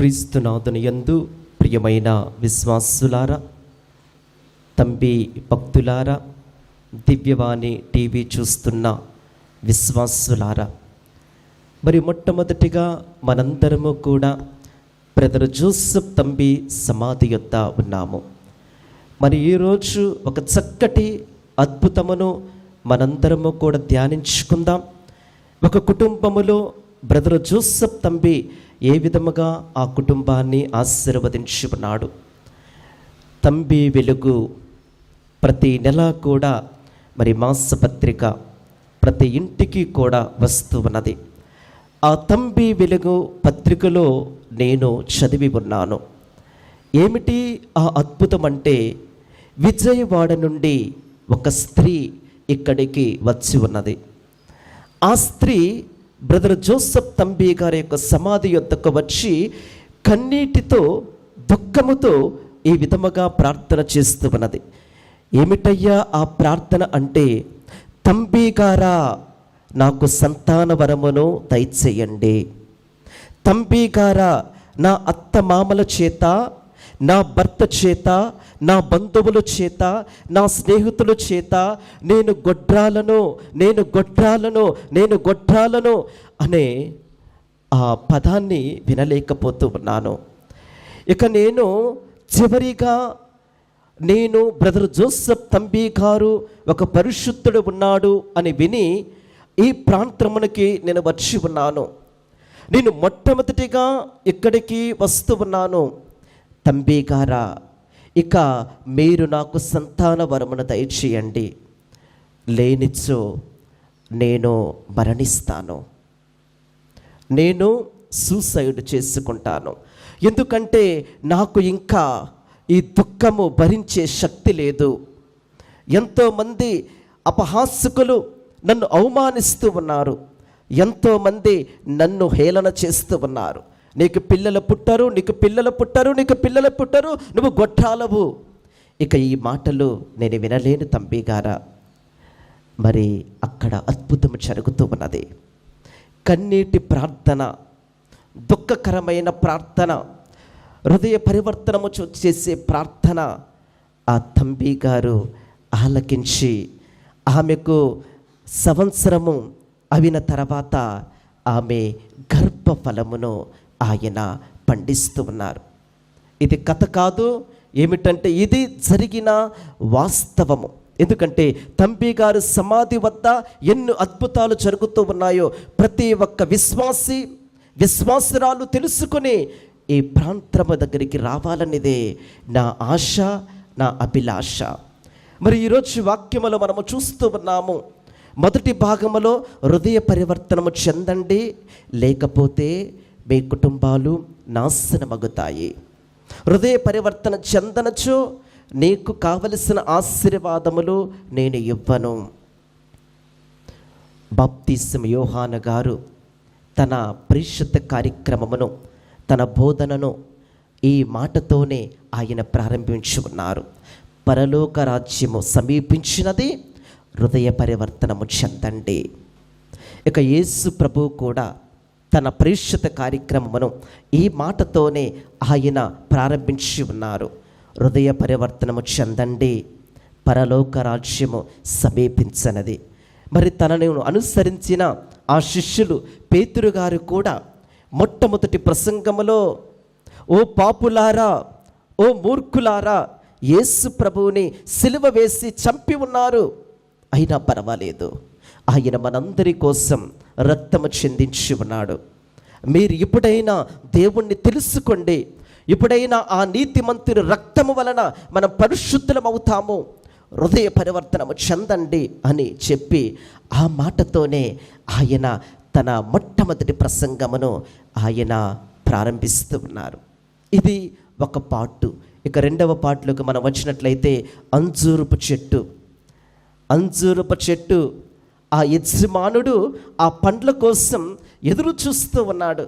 క్రీస్తునాథుని యందు ప్రియమైన విశ్వాసులారా తంబి భక్తులారా దివ్యవాణి టీవీ చూస్తున్న విశ్వాసులారా మరి మొట్టమొదటిగా మనందరము కూడా బ్రదర్ జోసఫ్ తంబి సమాధి యొద్ద ఉన్నాము. మరి ఈరోజు ఒక చక్కటి అద్భుతమును మనందరము కూడా ధ్యానించుకుందాం. ఒక కుటుంబములో బ్రదర్ జోసఫ్ తంబి ఏ విధముగా ఆ కుటుంబాన్ని ఆశీర్వదించి ఉన్నాడు తంబి వెలుగు ప్రతి నెల కూడా మరి మాసపత్రిక ప్రతి ఇంటికి కూడా వస్తూ ఉన్నది. ఆ తంబి వెలుగు పత్రికలో నేను చదివి ఉన్నాను. ఏమిటి ఆ అద్భుతం అంటే విజయవాడ నుండి ఒక స్త్రీ ఇక్కడికి వచ్చి ఉన్నది. ఆ స్త్రీ బ్రదర్ జోసఫ్ తంబి గారి యొక్క సమాధి యొద్దకు వచ్చి కన్నీటితో దుఃఖముతో ఈ విధముగా ప్రార్థన చేస్తూ ఉన్నది. ఏమిటయ్యా ఆ ప్రార్థన అంటే? తంబి గారా నాకు సంతాన వరమును దయచేయండి. తంబి గారా నా అత్త మామల చేత నా భర్త చేత నా బంధువుల చేత నా స్నేహితుల చేత నేను గొడ్రాలను నేను గొడ్రాలను నేను గొడ్రాలను అనే ఆ పదాన్ని వినలేకపోతూ ఉన్నాను. ఇక నేను చివరిగా నేను బ్రదర్ జోసెఫ్ తంబి గారు ఒక పరిశుద్ధుడు ఉన్నాడు అని విని ఈ ప్రాంతమునికి నేను వచ్చి ఉన్నాను. నేను మొట్టమొదటిగా ఇక్కడికి వస్తూ ఉన్నాను. తంబిగారా ఇక మీరు నాకు సంతాన వరమును దయచేయండి. లేనిచ్చు నేను మరణిస్తాను. నేను సూసైడ్ చేసుకుంటాను. ఎందుకంటే నాకు ఇంకా ఈ దుఃఖము భరించే శక్తి లేదు. ఎంతోమంది అపహాసకులు నన్ను అవమానిస్తూ ఉన్నారు. ఎంతోమంది నన్ను హేళన చేస్తూ ఉన్నారు. నీకు పిల్లలు పుట్టరు నీకు పిల్లలు పుట్టరు నీకు పిల్లలు పుట్టరు నువ్వు గొట్టాలవు. ఇక ఈ మాటలు నేను వినలేను తంబిగారా మరి అక్కడ అద్భుతం జరుగుతూ ఉన్నది. కన్నీటి ప్రార్థన దుఃఖకరమైన ప్రార్థన హృదయ పరివర్తనము చూ- చేసే ప్రార్థన ఆ తంబి గారు ఆలకించి ఆమెకు సంవత్సరము అవిన తర్వాత ఆమె గర్భఫలమును ఆయన పండిస్తూ ఉన్నారు. ఇది కథ కాదు ఏమిటంటే ఇది జరిగిన వాస్తవము. ఎందుకంటే తంబి గారు సమాధి వద్ద ఎన్ని అద్భుతాలు జరుగుతూ ఉన్నాయో ప్రతి ఒక్క విశ్వాసి విశ్వాసరాలు తెలుసుకుని ఈ ప్రాంతము దగ్గరికి రావాలనేదే నా ఆశ నా అభిలాష. మరి ఈరోజు వాక్యములో మనము చూస్తూ ఉన్నాము మొదటి భాగములో హృదయ పరివర్తనము చెందండి లేకపోతే మీ కుటుంబాలు నాశనమగుతాయి. హృదయ పరివర్తన చెందనచో నీకు కావలసిన ఆశీర్వాదములు నేను ఇవ్వను. బాప్తిసం యోహాన గారు తన పరిషత్ కార్యక్రమమును తన బోధనను ఈ మాటతోనే ఆయన ప్రారంభించి ఉన్నారు. పరలోక రాజ్యము సమీపించినది హృదయ పరివర్తనము చెందండి. ఇక యేసు ప్రభు కూడా తన పరిశుద్ధ కార్యక్రమమును ఈ మాటతోనే ఆయన ప్రారంభించి ఉన్నారు. హృదయ పరివర్తనము చెందండి. పరలోక రాజ్యము సమీపించనది. మరి తనను అనుసరించిన ఆ శిష్యులు పేతురు గారు కూడా మొట్టమొదటి ప్రసంగములో ఓ పాపులారా ఓ మూర్ఖులారా యేసు ప్రభువుని సిలువ వేసి చంపి ఉన్నారు. అయినా పర్వాలేదు. ఆయన మనందరి కోసం రక్తము చెందించి ఉన్నాడు మీరు ఇప్పుడైనా దేవుణ్ణి తెలుసుకోండి. ఇప్పుడైనా ఆ నీతిమంతుని రక్తము వలన మనం పరిశుద్ధులం అవుతాము హృదయ పరివర్తనము చెందండి అని చెప్పి ఆ మాటతోనే ఆయన తన మొట్టమొదటి ప్రసంగమును ఆయన ప్రారంభిస్తూ ఉన్నారు. ఇది ఒక పాటు. ఇక రెండవ పాటలోకి మనం వచ్చినట్లయితే అంజూరుపు చెట్టు. అంజూరుపు చెట్టు ఆ యజమానుడు ఆ పండ్ల కోసం ఎదురు చూస్తూ ఉన్నాడు.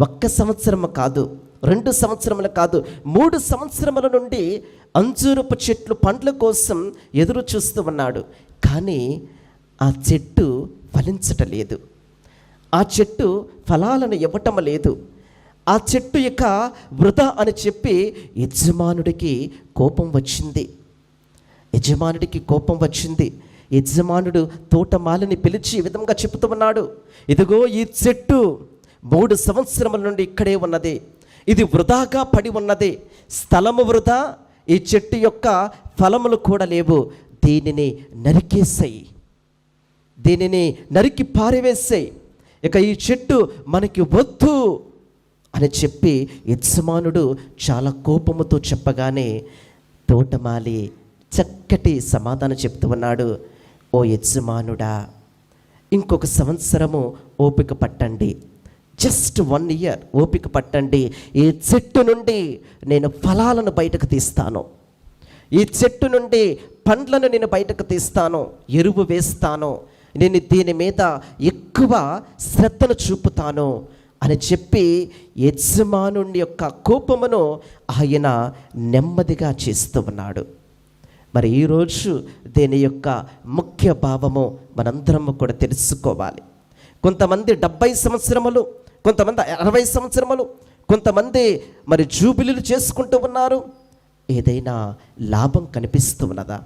ఒక్క సంవత్సరం కాదు రెండు సంవత్సరములు కాదు మూడు సంవత్సరముల నుండి అంజూరపు చెట్లు పండ్ల కోసం ఎదురు చూస్తూ ఉన్నాడు. కానీ ఆ చెట్టు ఫలించటలేదు ఆ చెట్టు ఫలాలను ఇవ్వటం లేదు. ఆ చెట్టు యొక్క వృధా అని చెప్పి యజమానుడికి కోపం వచ్చింది. యజమానుడికి కోపం వచ్చింది. యజమానుడు తోటమాలిని పిలిచి ఈ విధంగా చెప్తూ ఉన్నాడు ఇదిగో ఈ చెట్టు మూడు సంవత్సరముల నుండి ఇక్కడే ఉన్నది. ఇది వృధాగా పడి ఉన్నది. స్థలము వృధా ఈ చెట్టు యొక్క ఫలములు కూడా లేవు. దీనిని నరికేసాయి. దీనిని నరికి పారివేసాయి. ఇక ఈ చెట్టు మనకి వద్దు అని చెప్పి యజమానుడు చాలా కోపముతో చెప్పగానే తోటమాలి చక్కటి సమాధానం చెప్తూ ఉన్నాడు. ఓ యజమానుడా ఇంకొక సంవత్సరము ఓపిక పట్టండి. జస్ట్ వన్ ఇయర్ ఓపిక పట్టండి. ఈ చెట్టు నుండి నేను ఫలాలను బయటకు తీస్తాను. ఈ చెట్టు నుండి పండ్లను నేను బయటకు తీస్తాను. ఎరువు వేస్తాను. నేను దీని మీద ఎక్కువ శ్రద్ధను చూపుతాను అని చెప్పి యజమానుని యొక్క కోపమును ఆయన నెమ్మదిగా చేస్తూ ఉన్నాడు. మరి ఈరోజు దీని యొక్క ముఖ్య భావము మనందరము కూడా తెలుసుకోవాలి. కొంతమంది డెబ్బై సంవత్సరములు కొంతమంది అరవై సంవత్సరములు కొంతమంది మరి జూబిలీలు చేసుకుంటూ ఉన్నారు. ఏదైనా లాభం కనిపిస్తూ ఉన్నదా?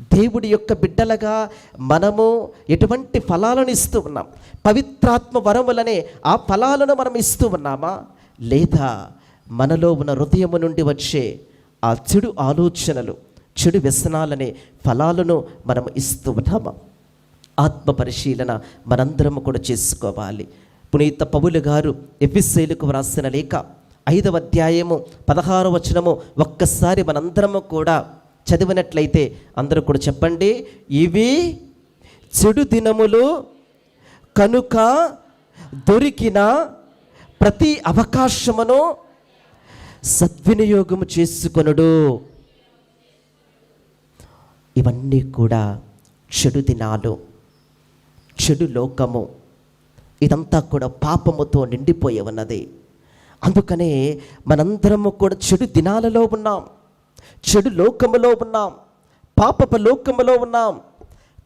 దేవుడి యొక్క బిడ్డలుగా మనము ఎటువంటి ఫలాలను ఇస్తూ ఉన్నాం? పవిత్రాత్మ వరములనే ఆ ఫలాలను మనం ఇస్తూ ఉన్నామా? లేదా మనలో ఉన్న హృదయము నుండి వచ్చే ఆ చెడు ఆలోచనలు చెడు వ్యసనాలనే ఫలాలను మనం ఇస్తూ ఉన్నామా ఆత్మ పరిశీలన మనందరము కూడా చేసుకోవాలి. పునీత పౌలు గారు ఎఫిస్సైలకు వ్రాసిన లేఖ ఐదవ అధ్యాయము పదహారు వచనము ఒక్కసారి మనందరము కూడా చదివినట్లయితే అందరూ కూడా చెప్పండి. ఇవి చెడు దినములు కనుక దొరికిన ప్రతి అవకాశమును సద్వినియోగము చేసుకొనుడు. ఇవన్నీ కూడా చెడు దినాలు చెడు లోకము. ఇదంతా కూడా పాపముతో నిండిపోయి ఉన్నది. అందుకనే మనందరము కూడా చెడు దినాలలో ఉన్నాం. చెడు లోకములో ఉన్నాం. పాపపు లోకములో ఉన్నాం.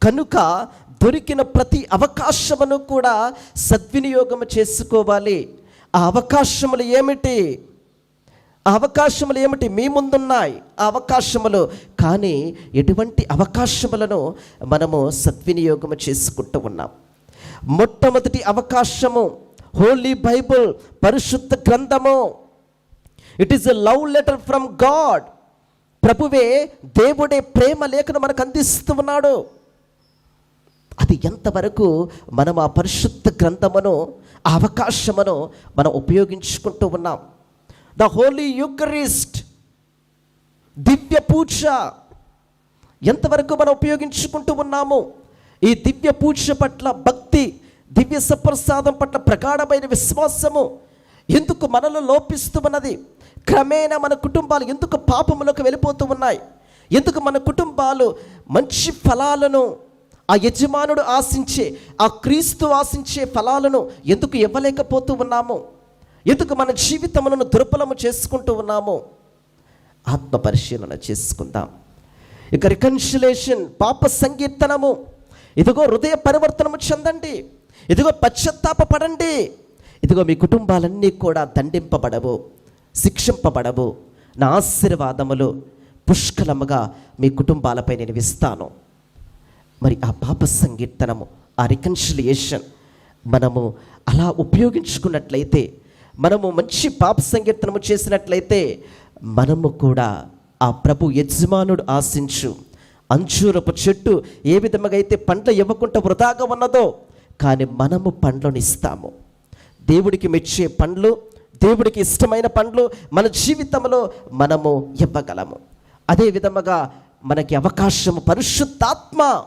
కనుక దొరికిన ప్రతి అవకాశమును కూడా సద్వినియోగం చేసుకోవాలి. ఆ అవకాశములు ఏమిటి? అవకాశములు ఏమిటి? మీ ముందున్నాయి ఆ అవకాశములు. కానీ ఎటువంటి అవకాశములను మనము సద్వినియోగం చేసుకుంటూ ఉన్నాం. మొట్టమొదటి అవకాశము హోలీ బైబుల్ పరిశుద్ధ గ్రంథము. It is a love letter from God ప్రభువే దేవుడే ప్రేమ లేఖను మనకు అందిస్తూ ఉన్నాడు. అది ఎంతవరకు మనం ఆ పరిశుద్ధ గ్రంథమును ఆ అవకాశమును మనం ఉపయోగించుకుంటూ ఉన్నాం? ద హోలీ యూకరిస్ట్ దివ్య పూజ ఎంతవరకు మనం ఉపయోగించుకుంటూ ఉన్నాము ఈ దివ్య పూజ పట్ల భక్తి దివ్య సప్రసాదం పట్ల ప్రగాఢమైన విశ్వాసము ఎందుకు మనలో లోపిస్తూ ఉన్నది? క్రమేణా మన కుటుంబాలు ఎందుకు పాపములకు వెళ్ళిపోతూ ఉన్నాయి? ఎందుకు మన కుటుంబాలు మంచి ఫలాలను ఆ యజమానుడు ఆశించే ఆ క్రీస్తు ఆశించే ఫలాలను ఎందుకు ఇవ్వలేకపోతూ ఉన్నాము? ఎందుకు మన జీవితములను దుర్బలము చేసుకుంటూ ఉన్నాము? ఆత్మ పరిశీలన చేసుకుందాం. ఇక రికన్సిలేషన్ పాప సంకీర్తనము. ఇదిగో హృదయ పరివర్తనము చెందండి. ఇదిగో పశ్చాత్తాప పడండి ఇదిగో మీ కుటుంబాలన్నీ కూడా దండింపబడవు శిక్షింపబడవు. నా ఆశీర్వాదములు పుష్కలముగా మీ కుటుంబాలపై నేను ఇస్తాను. మరి ఆ పాప సంకీర్తనము ఆ రికన్సిలియేషన్ మనము అలా ఉపయోగించుకున్నట్లయితే మనము మంచి పాప సంకీర్తనము చేసినట్లయితే మనము కూడా ఆ ప్రభు యజమానుడు ఆశించు. అంచూరపు చెట్టు ఏ విధముగా అయితే పండ్లు ఇవ్వకుండా వృధాగా ఉన్నదో కానీ మనము పండ్లను ఇస్తాము. దేవుడికి మెచ్చే పండ్లు దేవుడికి ఇష్టమైన పండ్లు మన జీవితంలో మనము ఇవ్వగలము. అదే విధముగా మనకి అవకాశము పరిశుద్ధాత్మ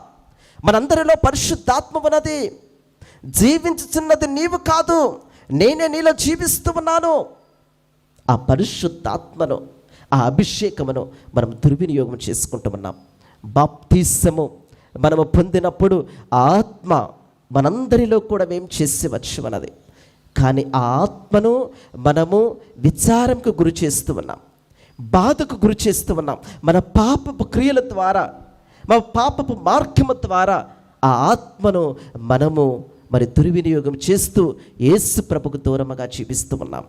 మనందరిలో పరిశుద్ధాత్మ ఉన్నది. జీవించుచున్నది నీవు కాదు. నేనే నీలో జీవిస్తూ ఉన్నాను. ఆ పరిశుద్ధాత్మను ఆ అభిషేకమును మనం దుర్వినియోగం చేసుకుంటూ ఉన్నాం. బాప్తీసము మనము పొందినప్పుడు ఆత్మ మనందరిలో కూడా మేము చేసేవచ్చు అన్నది. కానీ ఆ ఆత్మను మనము విచారంకు గురి చేస్తూ ఉన్నాం. బాధకు గురి చేస్తూ ఉన్నాం. మన పాపపు క్రియల ద్వారా మన పాపపు మార్గము ద్వారా ఆ ఆత్మను మనము మరి దుర్వినియోగం చేస్తూ ఏసు ప్రభుకు దూరముగా జీవిస్తూ ఉన్నాం.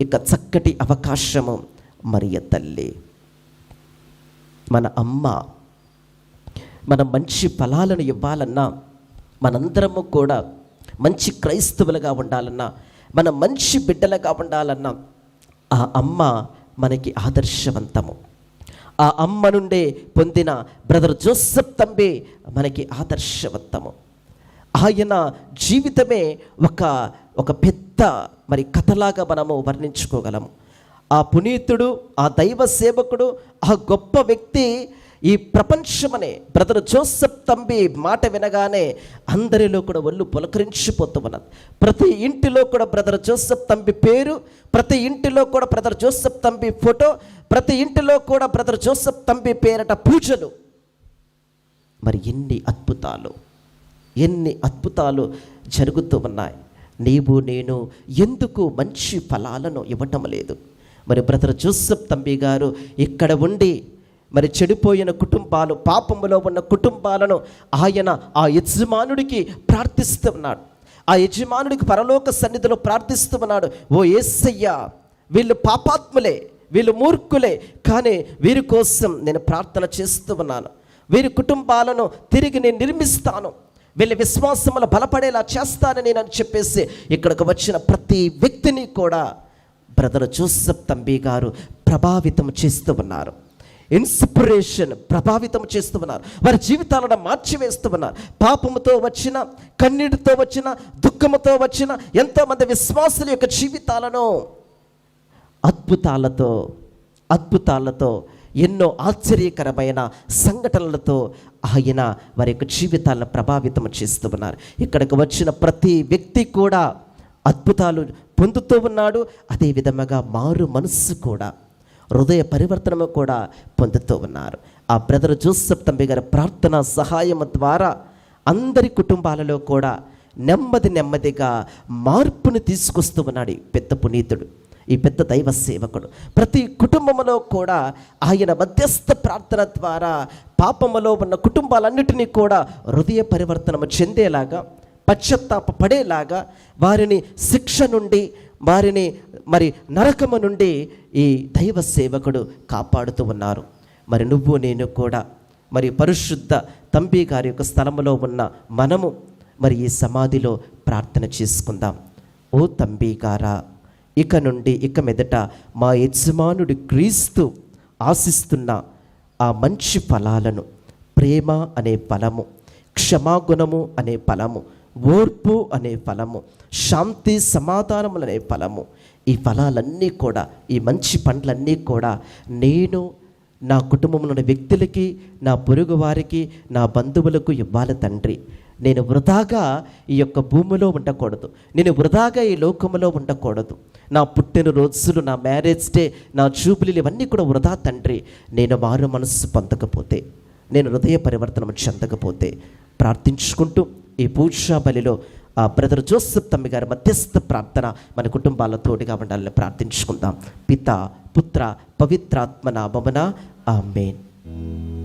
ఇక చక్కటి అవకాశము మరియ తల్లి. మన అమ్మ మన మంచి ఫలాలను ఇవ్వాలన్నా మనందరము కూడా మంచి క్రైస్తవులుగా ఉండాలన్నా మన మంచి బిడ్డలుగా ఉండాలన్నా ఆ అమ్మ మనకి ఆదర్శవంతము. ఆ అమ్మ నుండే పొందిన బ్రదర్ జోసెఫ్ తంబి మనకి ఆదర్శవంతము. ఆయన జీవితమే ఒక ఒక పెద్ద మరి కథలాగా మనము వర్ణించుకోగలము. ఆ పునీతుడు ఆ దైవ సేవకుడు ఆ గొప్ప వ్యక్తి ఈ ప్రపంచమనే బ్రదర్ జోసెఫ్ తంబి మాట వినగానే అందరిలో కూడా ఒళ్ళు పులకరించిపోతూ ఉన్నది. ప్రతి ఇంటిలో కూడా బ్రదర్ జోసెఫ్ తంబి పేరు ప్రతి ఇంటిలో కూడా బ్రదర్ జోసెఫ్ తంబి ఫోటో ప్రతి ఇంటిలో కూడా బ్రదర్ జోసెఫ్ తంబి పేరట పూజలు. మరి ఎన్ని అద్భుతాలు. ఎన్ని అద్భుతాలు జరుగుతూ ఉన్నాయి. నీవు నేను ఎందుకు మంచి ఫలాలను ఇవ్వటం లేదు? మరి బ్రదర్ జోసెఫ్ తంబి గారు ఇక్కడ ఉండి మరి చెడిపోయిన కుటుంబాలు పాపములో ఉన్న కుటుంబాలను ఆయన ఆ యజమానుడికి ప్రార్థిస్తున్నాడు ఆ యజమానుడికి పరలోక సన్నిధిలో ప్రార్థిస్తూ ఉన్నాడు. ఓ ఏసయ్యా వీళ్ళు పాపాత్ములే వీళ్ళు మూర్ఖులే కానీ వీరి కోసం నేను ప్రార్థన చేస్తూ ఉన్నాను. వీరి కుటుంబాలను తిరిగి నేను నిర్మిస్తాను. వీళ్ళ విశ్వాసములు బలపడేలా చేస్తానని నేను చెప్పేసి ఇక్కడికి వచ్చిన ప్రతి వ్యక్తిని కూడా బ్రదర్ జోసెఫ్ తంబి గారు ప్రభావితం చేస్తూ ఉన్నారు. ఇన్స్పిరేషన్ ప్రభావితం చేస్తూ ఉన్నారు. వారి జీవితాలను మార్చివేస్తూ ఉన్నారు. పాపముతో వచ్చిన కన్నీటితో వచ్చిన దుఃఖముతో వచ్చిన ఎంతోమంది విశ్వాసుల యొక్క జీవితాలను అద్భుతాలతో అద్భుతాలతో ఎన్నో ఆశ్చర్యకరమైన సంఘటనలతో ఆయన వారి యొక్క జీవితాలను ప్రభావితం చేస్తూ ఉన్నారు. ఇక్కడికి వచ్చిన ప్రతి వ్యక్తి కూడా అద్భుతాలు పొందుతూ ఉన్నాడు. అదే విధముగా మారు మనస్సు కూడా హృదయ పరివర్తనము కూడా పొందుతూ ఉన్నారు. ఆ బ్రదర్ జోసెఫ్ తంబి గారి ప్రార్థన సహాయం ద్వారా అందరి కుటుంబాలలో కూడా నెమ్మది నెమ్మదిగా మార్పును తీసుకొస్తూ ఉన్నాడు పెద్ద పునీతుడు. ఈ పెద్ద దైవ సేవకుడు. ప్రతి కుటుంబంలో కూడా ఆయన మధ్యస్థ ప్రార్థన ద్వారా పాపములో ఉన్న కుటుంబాలన్నిటినీ కూడా హృదయ పరివర్తనము చెందేలాగా పశ్చత్తాప పడేలాగా వారిని శిక్ష నుండి వారిని మరి నరకము నుండి ఈ దైవ సేవకుడు కాపాడుతూ ఉన్నారు. మరి నువ్వు నేను కూడా మరి పరిశుద్ధ తంబి గారి యొక్క స్థలములో ఉన్న మనము మరి ఈ సమాధిలో ప్రార్థన చేసుకుందాం. ఓ తంబి గారా ఇక నుండి ఇక మెదట మా యజమానుడు క్రీస్తు ఆశిస్తున్న ఆ మంచి ఫలాలను ప్రేమ అనే ఫలము క్షమాగుణము అనే ఫలము ఓర్పు అనే ఫలము శాంతి సమాధానములు అనే ఫలము ఈ ఫలాలన్నీ కూడా ఈ మంచి పండ్లన్నీ కూడా నేను నా కుటుంబంలోని వ్యక్తులకి నా పొరుగు వారికి నా బంధువులకు ఇవ్వాలి తండ్రి. నేను వృధాగా ఈ యొక్క భూమిలో ఉండకూడదు. నేను వృధాగా ఈ లోకములో ఉండకూడదు. నా పుట్టిన రోజులు నా మ్యారేజ్ డే నా జూబిలీలు ఇవన్నీ కూడా వృధా తండ్రి. నేను మారు మనస్సు పొందకపోతే నేను హృదయ పరివర్తనం చెందకపోతే ప్రార్థించుకుంటూ ఈ పూజా బలిలో ఆ బ్రదర్ జోసెఫ్ తమ్మి గారి మధ్యస్థ ప్రార్థన మన కుటుంబాల తోడుగా ఉండాలని ప్రార్థించుకుందాం. పిత పుత్ర పవిత్రాత్మ నామమున ఆమెన్.